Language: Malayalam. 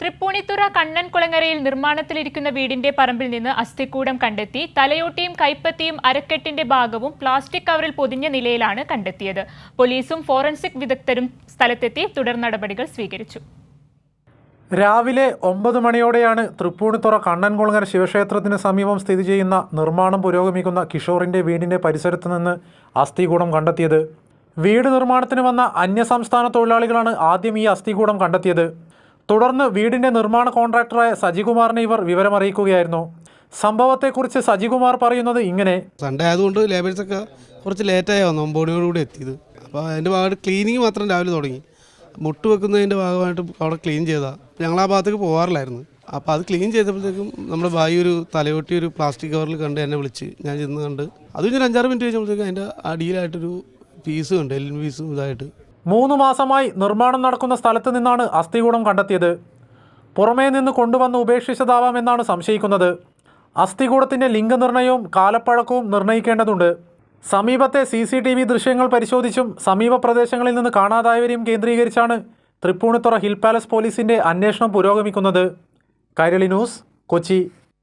തൃപ്പൂണിത്തുറ കണ്ണൻകുളങ്ങരയിൽ നിർമ്മാണത്തിലിരിക്കുന്ന വീടിന്റെ പറമ്പിൽ നിന്ന് അസ്ഥിക്കൂടം കണ്ടെത്തി തലയോട്ടിയും കൈപ്പത്തിയും അരക്കെട്ടിന്റെ ഭാഗവും പ്ലാസ്റ്റിക് കവറിൽ പൊതിഞ്ഞ നിലയിലാണ് കണ്ടെത്തിയത്. പോലീസും ഫോറൻസിക് വിദഗ്ധരും സ്ഥലത്തെത്തി തുടർ നടപടികൾ സ്വീകരിച്ചു. രാവിലെ ഒമ്പത് മണിയോടെയാണ് തൃപ്പൂണിത്തുറ കണ്ണൻകുളങ്ങര ശിവക്ഷേത്രത്തിന് സമീപം സ്ഥിതി ചെയ്യുന്ന നിർമ്മാണം പുരോഗമിക്കുന്ന കിഷോറിന്റെ വീടിന്റെ പരിസരത്ത് നിന്ന് അസ്ഥികൂടം കണ്ടെത്തിയത്. വീട് നിർമ്മാണത്തിന് വന്ന അന്യസംസ്ഥാന തൊഴിലാളികളാണ് ആദ്യം ഈ അസ്ഥികൂടം കണ്ടെത്തിയത്. തുടർന്ന് വീടിന്റെ നിർമ്മാണ കോൺട്രാക്ടറായ സജികുമാറിനെ ഇവർ വിവരമറിയിക്കുകയായിരുന്നു. സംഭവത്തെക്കുറിച്ച് സജികുമാർ പറയുന്നത് ഇങ്ങനെ. സൺഡേ ആയതുകൊണ്ട് ലേബേഴ്സൊക്കെ കുറച്ച് ലേറ്റായി വന്നു ഒമ്പതോടുകൂടി എത്തിയത്. അപ്പോൾ അതിന്റെ ഭാഗമായിട്ട് ക്ലീനിങ് മാത്രം രാവിലെ തുടങ്ങി. മുട്ട് വെക്കുന്നതിന്റെ ഭാഗമായിട്ട് അവിടെ ക്ലീൻ ചെയ്താൽ ഞങ്ങൾ ആ ഭാഗത്തേക്ക് പോകാറില്ലായിരുന്നു അപ്പോൾ അത് ക്ലീൻ ചെയ്തപ്പോഴത്തേക്കും നമ്മുടെ ഭായി ഒരു തലയൊട്ടി ഒരു പ്ലാസ്റ്റിക് കവറിൽ കണ്ട് എന്നെ വിളിച്ച്. ഞാൻ ചെന്ന് കണ്ട്. അത് കഴിഞ്ഞ് ഒരു അഞ്ചാറ് മിനിറ്റ് കഴിഞ്ഞപ്പോഴത്തേക്കും അതിന്റെ അടിയിലായിട്ടൊരു പീസ് ഉണ്ട് എല്ലിൻ പീസും ഇതായിട്ട്. മൂന്ന് മാസമായി നിർമ്മാണം നടക്കുന്ന സ്ഥലത്ത് നിന്നാണ് അസ്ഥികൂടം കണ്ടെത്തിയത്. പുറമേ നിന്ന് കൊണ്ടുവന്ന് ഉപേക്ഷിച്ചതാവാമെന്നാണ് സംശയിക്കുന്നത്. അസ്ഥികൂടത്തിന്റെ ലിംഗനിർണയവും കാലപ്പഴക്കവും നിർണയിക്കേണ്ടതുണ്ട്. സമീപത്തെ സി സി ടി വി ദൃശ്യങ്ങൾ പരിശോധിച്ചും സമീപ പ്രദേശങ്ങളിൽ നിന്ന് കാണാതായവരെയും കേന്ദ്രീകരിച്ചാണ് തൃപ്പൂണിത്തുറ ഹിൽ പാലസ് പോലീസിന്റെ അന്വേഷണം പുരോഗമിക്കുന്നത്. കൈരളി ന്യൂസ് കൊച്ചി.